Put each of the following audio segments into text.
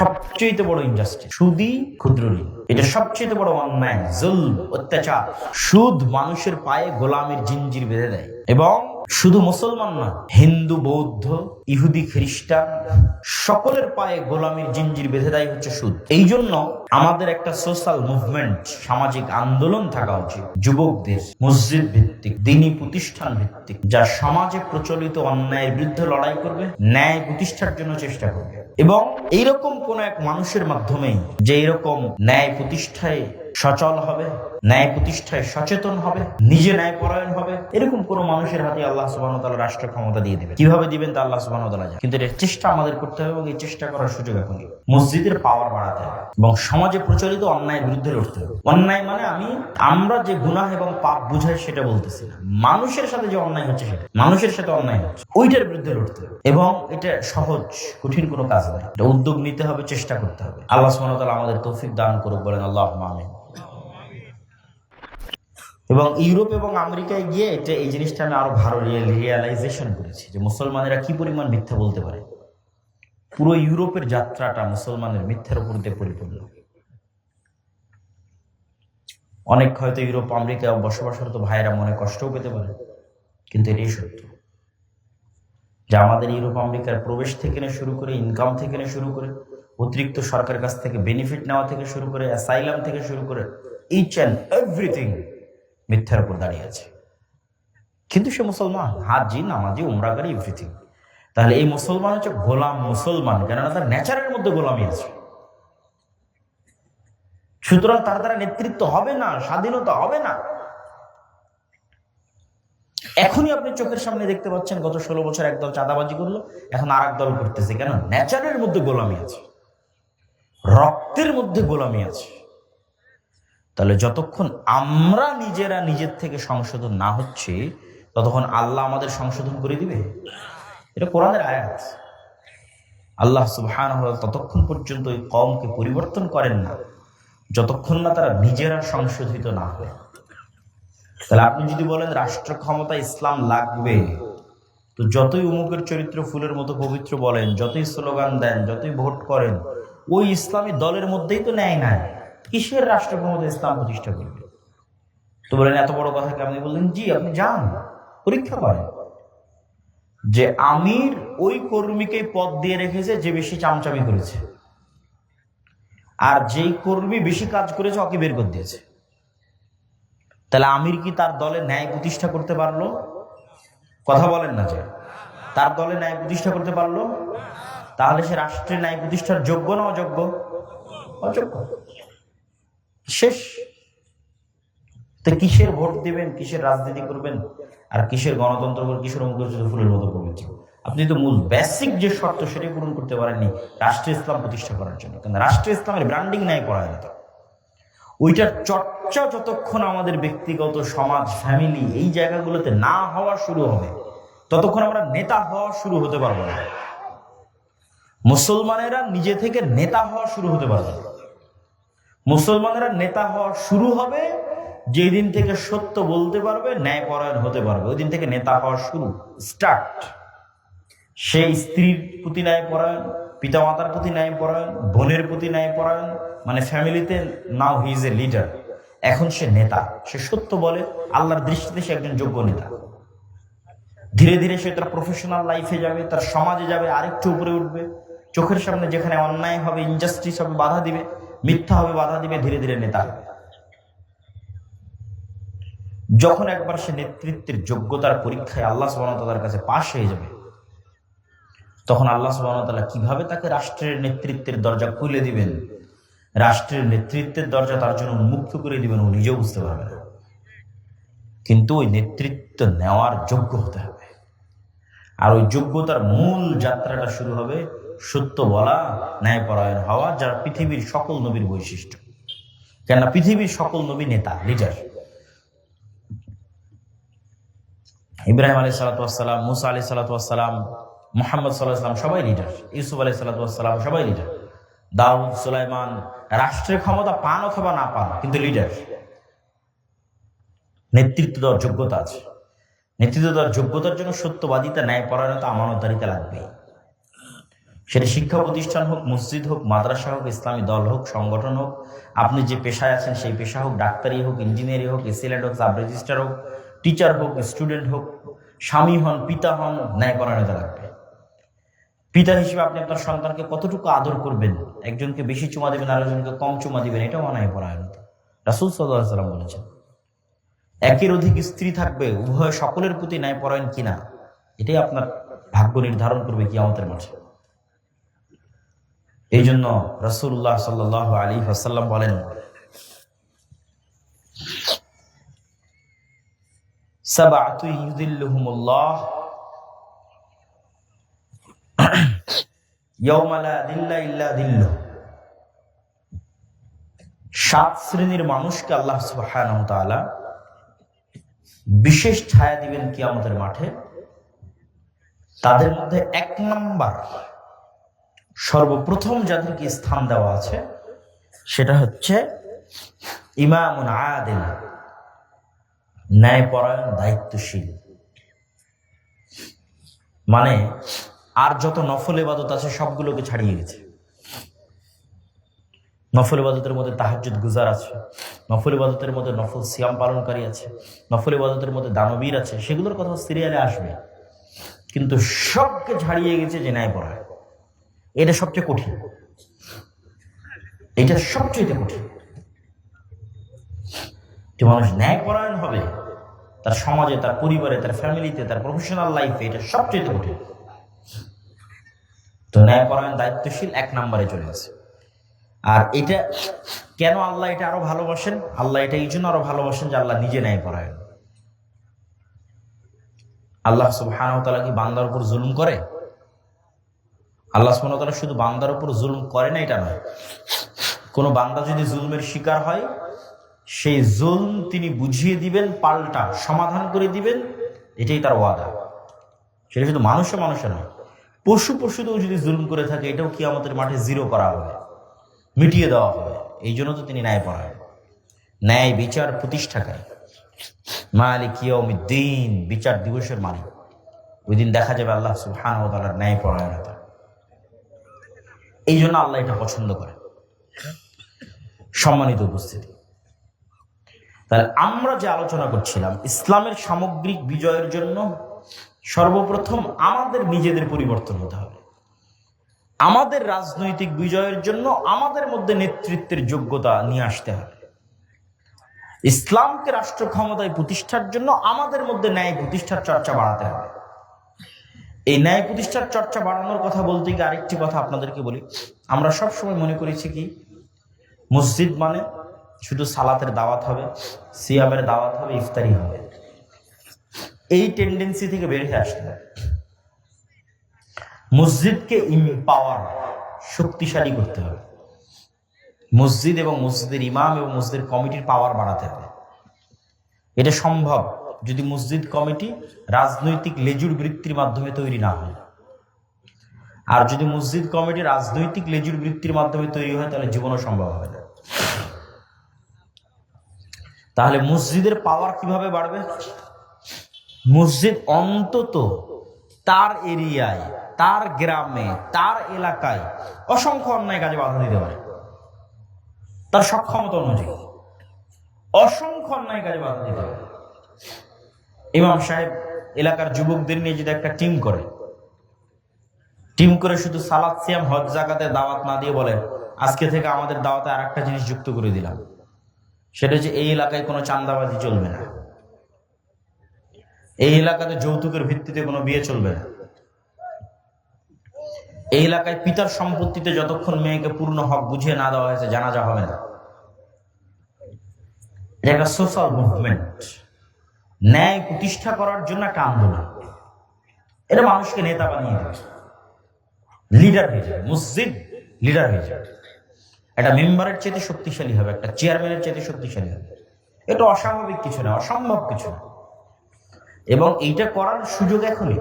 সবচেয়ে বড় ইন্ডাস্ট্রি সুদি ক্ষুদ্র ঋণ। এটা সবচেয়ে বড় অন্যায় জুল অত্যাচার। সুদ মানুষের পায়ে গোলামের জিঞ্জির বেঁধে দেয়। এবং শুধু মুসলমান না, হিন্দু, বৌদ্ধ, ইহুদি, খ্রিস্টান, সকলের পায়ে গোলামির জিঞ্জির বেঁধে দেয় হচ্ছে সুদ। এই জন্য আমাদের একটা সোশ্যাল মুভমেন্ট, সামাজিক আন্দোলন থাকা উচিত। যুবকদের, মসজিদ ভিত্তিক, দিনী প্রতিষ্ঠান ভিত্তিক, যা সমাজে প্রচলিত অন্যায়ের বিরুদ্ধে লড়াই করবে, ন্যায় প্রতিষ্ঠার জন্য চেষ্টা করবে। এবং এইরকম কোন এক মানুষের মাধ্যমেই যে এরকম ন্যায় প্রতিষ্ঠায় সচল হবে ন্যায় প্রতিষ্ঠায় সচেতন হবে, নিজে ন্যায় পরায়ণ হবে। এরকম কোন মানুষের হাতে আল্লাহ সুবাহ তালা রাষ্ট্র ক্ষমতা দিয়ে দেবে। কীভাবে দিবেন তা আল্লাহ সুবাহ জানে। কিন্তু এর চেষ্টা আমাদের করতে হবে এবং এই চেষ্টা করার সুযোগ এখনই মসজিদের পাওয়ার বাড়াতে হবে এবং সমাজে প্রচলিত অন্যায়ের বিরুদ্ধে লড়তে হবে। অন্যায় মানে আমি, আমরা যে গুনাহ এবং পাপ বুঝাই সেটা বলতেছি না। মানুষের সাথে যে অন্যায় হচ্ছে সেটা। মানুষের সাথে অন্যায় হচ্ছে। ওইটার বিরুদ্ধে লড়তে হবে। এবং এটা সহজ, কঠিন কোনো কাজ নয় এটা উদ্যোগ নিতে হবে, চেষ্টা করতে হবে। আল্লাহ সুবাহ তালা আমাদের তৌফিক দান করুক, বলেন আল্লাহ আমিন। এবং ইউরোপ এবং আমেরিকায় গিয়ে এটা এই জিনিসটা আমি আরও ভালো রিয়েলাইজেশন করেছি যে মুসলমানেরা কি পরিমাণ মিথ্যা বলতে পারে? পুরো ইউরোপের যাত্রাটা মুসলমানের মিথ্যার উপর দিয়ে পরিপূর্ণ। অনেক হয়তো ইউরোপ আমেরিকায় বসবাসরত ভাইয়েরা মনে কষ্টও পেতে পারে, কিন্তু এটাই সত্য। যে আমাদের ইউরোপ, আমেরিকার প্রবেশ থেকে শুরু করে ইনকাম থেকে শুরু করে, অতিরিক্ত সরকারের কাছ থেকে বেনিফিট নেওয়া থেকে শুরু করে অ্যাসাইলাম থেকে শুরু করে ইচ অ্যান্ড এভরিথিং মিথ্যার উপর দাঁড়িয়ে আছে। কিন্তু সে মুসলমান হাজি নামাজি উমরাকারী এভরিথিং তাহলে এই মুসলমান হচ্ছে গোলাম মুসলমান, কেননা তার নেচারের মধ্যে গোলামি আছে। সুতরাং তার দ্বারা নেতৃত্ব হবে না, স্বাধীনতা হবে না। এখনই আপনি চোখের সামনে দেখতে পাচ্ছেন, গত ষোলো বছর একদল চাঁদাবাজি করল, এখন আর দল করতেছে। কেন ন্যাচারের মধ্যে গোলামি আছে। রক্তের মধ্যে গোলামি আছে। তাহলে যতক্ষণ আমরা নিজেরা নিজের থেকে সংশোধন না হচ্ছে, ততক্ষণ আল্লাহ আমাদের সংশোধন করে দিবে? এটা কোরআনের আয়াত। আল্লাহ সুবহান ততক্ষণ পর্যন্ত ওই কমকে পরিবর্তন করেন না, যতক্ষণ না তারা নিজেরা সংশোধিত না হয় তাহলে আপনি যদি বলেন রাষ্ট্র ক্ষমতা ইসলাম লাগবে, তো যতই উমুকের চরিত্র ফুলের মতো পবিত্র বলেন, যতই স্লোগান দেন, যতই ভোট করেন, ওই ইসলামী দলের মধ্যেই তো নেয় না কিসের রাষ্ট্র ক্ষমতা ইসলাম প্রতিষ্ঠা করবে? তো বলেন, এত বড় কথা কি আপনি বললেন? জি, আপনি যান, পরীক্ষা করেন। যে আমির ওই কর্মীকে পদ দিয়ে রেখেছে যে বেশি চামচামি করেছে। আর যেই কর্মী বেশি কাজ করেছে, ওকে বের করে দিয়েছে। তাহলে আমির কি তার দলে ন্যায় প্রতিষ্ঠা করতে পারল? কথা বলেন না যে। তার দলে ন্যায় প্রতিষ্ঠা করতে পারল? তাহলে সে রাষ্ট্রের ন্যায় প্রতিষ্ঠার যোগ্য না অযোগ্য? অযোগ্য। শেষ। তো কিসের ভোট দিবেন, কিসের রাজনীতি করবেন আর কিসের গণতন্ত্র করবেন, কিসের মুখোচ্ছিত ফুলের মতো পবিত্র আপনি তো মূল বেসিক যে শর্ত সেটাই পূরণ করতে পারেননি রাষ্ট্রীয় ইসলাম প্রতিষ্ঠা করার জন্য। কিন্তু রাষ্ট্রীয় ইসলামের ব্র্যান্ডিং নাই করা যেত ওইটার চর্চা যতক্ষণ আমাদের ব্যক্তিগত সমাজ ফ্যামিলি এই জায়গাগুলোতে না হওয়া শুরু হবে, ততক্ষণ আমরা নেতা হওয়া শুরু হতে পারব না। মুসলমানেরা নিজে থেকে নেতা হওয়া শুরু হতে পারবে না। মুসলমানেরা নেতা হওয়া শুরু হবে, যেই দিন থেকে সত্য বলতে পারবে, ন্যায় পরায়ণ হতে পারবে। ওই দিন থেকে নেতা হওয়া শুরু স্টার্ট সে স্ত্রীর প্রতি ন্যায় পরায়ণ, পিতামাতার প্রতি ন্যায় পরায়ণ, বোনের প্রতি ন্যায় পরায়ণ মানে ফ্যামিলিতে নাও হি ইজ এ লিডার। এখন সে নেতা, সে সত্য বলে, আল্লাহর দৃষ্টিতে সে একজন যোগ্য নেতা। ধীরে ধীরে সে তার প্রফেশনাল লাইফে যাবে, তার সমাজে যাবে, আরেকটু উপরে উঠবে। চোখের সামনে যেখানে অন্যায় হবে ইনজাস্টিস হবে, বাধা দিবে। মিথ্যা হবে, বাধা দিবে, ধীরে ধীরে নেতা হবে। যখন একবার সে নেতৃত্বের যোগ্যতার পরীক্ষায় আল্লাহ সুবাহতালার কাছে পাশ হয়ে যাবে, তখন আল্লাহ সুবাহতাল্লাহ কীভাবে তাকে রাষ্ট্রের নেতৃত্বের দরজা খুলে দিবেন? রাষ্ট্রের নেতৃত্বের দরজা তার জন্য উন্মুক্ত করে দিবেন, ও নিজেও বুঝতে পারবে না। কিন্তু ওই নেতৃত্ব নেওয়ার যোগ্য হতে হবে। আর ওই যোগ্যতার মূল যাত্রাটা শুরু হবে সত্য বলা, ন্যায়পরায়ণ হওয়া, যারা পৃথিবীর সকল নবীর বৈশিষ্ট্য। কেননা পৃথিবীর সকল নবী নেতা লিডার ইব্রাহিম আলী সালাতাম মুসা আলী সালাতাম মোহাম্মদ সাল্লাহাম সবাই লিডার ইউসুফ আলী সালাতাম সবাই লিডার দাউদ, সুলাইমান, রাষ্ট্রের ক্ষমতা পান অথবা না পান, কিন্তু লিডার নেতৃত্ব দেওয়ার যোগ্যতা আছে। নেতৃত্ব দেওয়ার যোগ্যতার জন্য সত্যবাদিতা ন্যায় পরায়ণতা আমানতদারিতা লাগবে সেটা শিক্ষা প্রতিষ্ঠান হোক, মসজিদ হোক, মাদ্রাসা হোক, ইসলামী দল হোক, সংগঠন হোক, আপনি যে পেশায় আছেন সেই পেশা হোক, ডাক্তারি হোক, ইঞ্জিনিয়ারিং হোক এসিলেন্ট হোক, সাব রেজিস্টার হোক, টিচার হোক, স্টুডেন্ট হোক, স্বামী হন, পিতা হন ন্যায় পরায়ণতা লাগবে। পিতা হিসেবে আপনি আপনার সন্তানকে কতটুকু আদর করবেন? একজনকে বেশি চুমা দেবেন, আরেকজনকে কম চুমা দিবেন, এটাও অনায় পরায়ণতা। রাসুল সাল্লাম বলেছেন, একের অধিক স্ত্রী থাকবে, উভয় সকলের প্রতি ন্যায় পরায়ণ কিনা? এটাই আপনার ভাগ্য নির্ধারণ করবে কি আমাদের মাঝে এই জন্য রসুল্লাহ সাল্লাহ আলী হাসাল্লাম বলেন সাত শ্রেণির মানুষকে আল্লাহ তাআলা বিশেষ ছায়া দিবেন কি আমাদের মাঠে। তাদের মধ্যে এক নাম্বার সর্বপ্রথম যাদেরকে স্থান দেওয়া আছে, সেটা হচ্ছে ইমামুন আদিল, ন্যায়পরায়ণ, দায়িত্বশীল। মানে আর যত নফল ইবাদত আছে, সবগুলোকে ছাড়িয়ে গেছে। নফল ইবাদতের মধ্যে তাহাজ্জুদ গুজার আছে, নফল ইবাদতের মধ্যে নফল সিয়াম পালনকারী আছে, নফল ইবাদতের মধ্যে দানবীর আছে, সেগুলোর কথা সিরিয়ালে আসবে। কিন্তু সবকে ছাড়িয়ে গেছে যে ন্যায় পড়া এটা সবচেয়ে কঠিন। এটা সবচেয়ে কঠিন। যে মানুষ ন্যায় পরায়ণ হবে, তার সমাজে, তার পরিবারে, তার ফ্যামিলিতে, তার প্রফেশনাল লাইফে এটা সবচেয়ে কঠিন। তো ন্যায় পরায়ণ দায়িত্বশীল এক নম্বরে চলে আসে। আর এটা কেন আল্লাহ এটা আরও ভালোবাসেন? আল্লাহ এটা এই জন্য আরও ভালোবাসেন যে আল্লাহ নিজে ন্যায় পরায়ণ আল্লাহ সুবহানাহু কি বান্দার উপর জুলুম করে? আল্লাহ সুবহানাহু শুধু বান্দার উপর জুলুম করে না, এটা নয়। কোনো বান্দা যদি জুলমের শিকার হয়, সেই জুলম তিনি বুঝিয়ে দিবেন, পাল্টা সমাধান করে দিবেন, এটাই তার ওয়াদা। সেটা শুধু মানুষে মানুষে নয়। পশু পশুতেও যদি জুলুম করে থাকে, এটাও কি আমাদের মাঠে জিরো করা হবে, মিটিয়ে দেওয়া হবে। এই জন্য তো তিনি ন্যায় পড়ায় ন্যায় বিচার প্রতিষ্ঠাকারী। মালিক দিন বিচার দিবসের মালিক। ওই দিন দেখা যাবে আল্লাহ সুহান ও তালার ন্যায় পরায়ণতা। এই জন্য আল্লাহ এটা পছন্দ করে। সম্মানিত উপস্থিতি। তাহলে আমরা যে আলোচনা করছিলাম, ইসলামের সামগ্রিক বিজয়ের জন্য সর্বপ্রথম আমাদের নিজেদের পরিবর্তন হতে হবে। আমাদের রাজনৈতিক বিজয়ের জন্য আমাদের মধ্যে নেতৃত্বের যোগ্যতা নিয়ে আসতে হবে। ইসলামকে রাষ্ট্র ক্ষমতায় প্রতিষ্ঠার জন্য আমাদের মধ্যে ন্যায় প্রতিষ্ঠার চর্চা বাড়াতে হবে। এই ন্যায় প্রতিষ্ঠার চর্চা বাড়ানোর কথা বলতে গিয়ে আরেকটি কথা আপনাদেরকে বলি। আমরা সব সময় মনে করেছি কি? মসজিদ মানে শুধু সালাতের দাওয়াত হবে, সিয়ামের দাওয়াত হবে, ইফতারি হবে। এই টেন্ডেন্সি থেকে বের হয়ে আসতে হবে। মসজিদকে পাওয়ার শক্তিশালী করতে হবে। মসজিদ এবং মসজিদের ইমাম এবং মসজিদের কমিটির পাওয়ার বাড়াতে হবে। এটা সম্ভব। যদি মসজিদ কমিটি রাজনৈতিক লেজুর বৃত্তির মাধ্যমে তৈরি না হয়। আর যদি মসজিদ কমিটি রাজনৈতিক লেজুর বৃত্তির মাধ্যমে তৈরি হয়, তাহলে জীবনও সম্ভব হবে না। তাহলে মসজিদের পাওয়ার কীভাবে বাড়বে? মসজিদ অন্তত তার এরিয়ায়, তার গ্রামে, তার এলাকায় অসংখ্য অন্যায় কাজে বাধা দিতে পারে। তার সক্ষমতা অনুযায়ী অসংখ্য অন্যায় কাজে বাধা দিতে পারে। ইমাম সাহেব এলাকার যুবকদের নিয়ে যদি একটা টিম করে টিম করে শুধু সালাদ সিয়াম, হজ জাকাতে দাওয়াত না দিয়ে বলেন আজকে থেকে আমাদের দাওয়াতে আর একটা জিনিস যুক্ত করে দিলাম। সেটা হচ্ছে এই এলাকায় কোনো চান্দাবাজি চলবে না। এই এলাকাতে যৌতুকের ভিত্তিতে কোনো বিয়ে চলবে না। এই এলাকায় পিতার সম্পত্তিতে যতক্ষণ মেয়েকে পূর্ণ হক বুঝিয়ে না দেওয়া হয়েছে, জানাজা হবে না। এটা একটা সোশ্যাল মুভমেন্ট ন্যায় প্রতিষ্ঠা করার জন্য একটা আন্দোলন। এটা মানুষকে নেতা বানিয়ে দেবে লিডার হয়ে যাবে মসজিদ লিডার হয়ে যাবে একটা মেম্বারের চেয়ে শক্তিশালী হবে, একটা চেয়ারম্যানের চেয়ে শক্তিশালী হবে। এটা অস্বাভাবিক কিছু না, অসম্ভব কিছু না। এবং এইটা করার সুযোগ এখনই।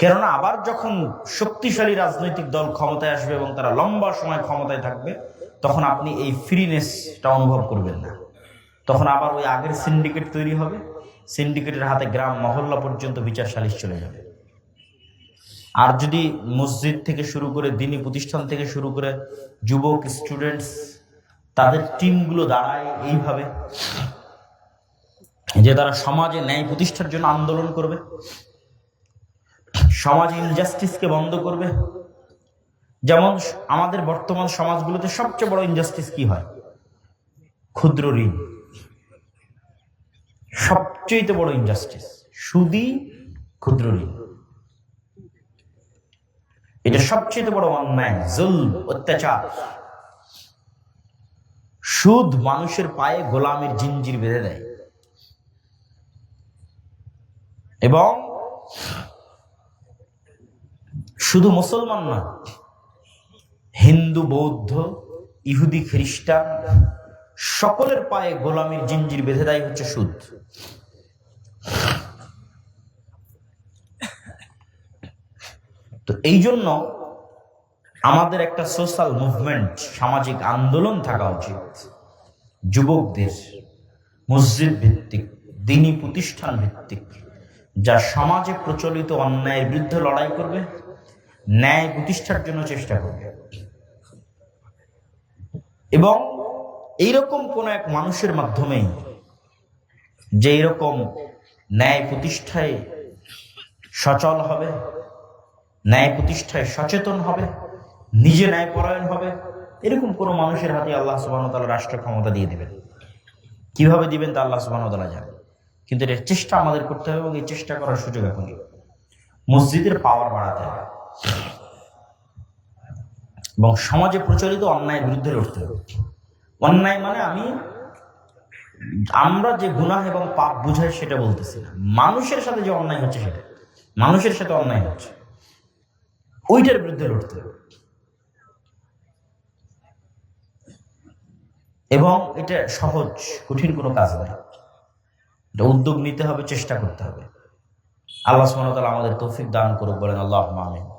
কেননা আবার যখন শক্তিশালী রাজনৈতিক দল ক্ষমতায় আসবে এবং তারা লম্বা সময় ক্ষমতায় থাকবে, তখন আপনি এই ফ্রিনেসটা অনুভব করবেন না। তখন আবার ওই আগের সিন্ডিকেট তৈরি হবে। সিন্ডিকেটের হাতে গ্রাম মহল্লা পর্যন্ত বিচার সালিশ চলে যাবে। আর যদি মসজিদ থেকে শুরু করে দিনী প্রতিষ্ঠান থেকে শুরু করে যুবক স্টুডেন্টস তাদের টিমগুলো দাঁড়ায় এইভাবে। যে তারা সমাজে ন্যায় প্রতিষ্ঠার জন্য আন্দোলন করবে, সমাজে ইনজাস্টিসকে বন্ধ করবে। যেমন আমাদের বর্তমান সমাজগুলোতে সবচেয়ে বড় ইনজাস্টিস কি হয়? ক্ষুদ্র ঋণ। সবচেয়ে বড় ইনজাস্টিস সুদি ক্ষুদ্র ঋণ। এটা সবচেয়ে বড় অন্যায় জুল অত্যাচার। সুদ মানুষের পায়ে গোলামের জিঞ্জির বেঁধে দেয়। এবং শুধু মুসলমান না, হিন্দু, বৌদ্ধ, ইহুদি, খ্রিস্টান সকলের পায়ে গোলামির জিঞ্জির বেঁধে দেয় হচ্ছে সুদ। তো এই জন্য আমাদের একটা সোশ্যাল মুভমেন্ট সামাজিক আন্দোলন থাকা উচিত। যুবকদের, মসজিদ ভিত্তিক, দিনী প্রতিষ্ঠান ভিত্তিক, যা সমাজে প্রচলিত অন্যায়ের বিরুদ্ধে লড়াই করবে, ন্যায় প্রতিষ্ঠার জন্য চেষ্টা করবে। এবং এইরকম কোন এক মানুষের মাধ্যমেই যে এরকম ন্যায় প্রতিষ্ঠায় সচল হবে, ন্যায় প্রতিষ্ঠায় সচেতন হবে, নিজে ন্যায় পরায়ণ হবে, এরকম কোনো মানুষের হাতে আল্লাহ সুবাহ তালা রাষ্ট্র ক্ষমতা দিয়ে দেবেন। কীভাবে দিবেন তা আল্লাহ সুবাহ তালা জানে। কিন্তু এর চেষ্টা আমাদের করতে হবে এবং এই চেষ্টা করার সুযোগ এখন মসজিদের পাওয়ার বাড়াতে হবে। এবং সমাজে প্রচলিত অন্যায়ের বিরুদ্ধে লড়তে হবে। অন্যায় মানে আমি আমরা যে গুনাহ এবং পাপ বুঝাই সেটা বলতেছি না। মানুষের সাথে যে অন্যায় হচ্ছে সেটা। মানুষের সাথে অন্যায় হচ্ছে। ওইটার বিরুদ্ধে লড়তে হবে। এবং এটা সহজ, কঠিন কোনো কাজ নয়। এটা উদ্যোগ নিতে হবে, চেষ্টা করতে হবে। আল্লাহ তাআলা আমাদের তৌফিক দান করুক বলেন। আল্লাহ আমিন।